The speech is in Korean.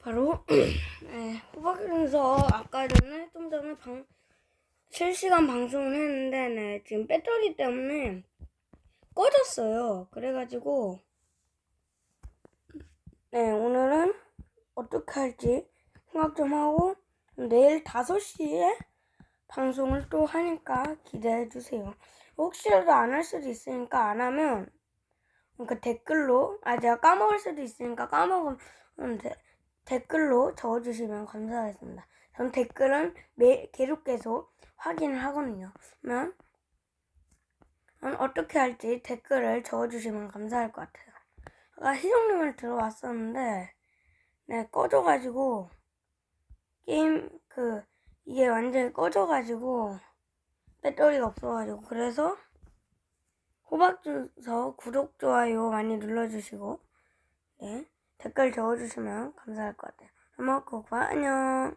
바로 네, 호박에서 아까 전에 좀 전에 방 실시간 방송을 했는데 네, 지금 배터리 때문에 꺼졌어요. 그래가지고 네 오늘은 어떻게 할지 생각 좀 하고 내일 5시에 방송을 또 하니까 기대해 주세요. 혹시라도 안 할 수도 있으니까 안 하면 그 댓글로 아 제가 까먹을 수도 있으니까 까먹으면 데, 댓글로 적어주시면 감사하겠습니다. 전 댓글은 매 계속 계속 확인을 하거든요. 그러면 음, 어떻게 할지 댓글을 적어주시면 감사할 것 같아요. 아까 희정님을 들어왔었는데 네 꺼져가지고 게임 그 이게 완전히 꺼져가지고 배터리가 없어가지고 그래서 호박 주서 구독 좋아요 많이 눌러주시고 네 댓글 적어주시면 감사할 것 같아요. 한번 고고 안녕.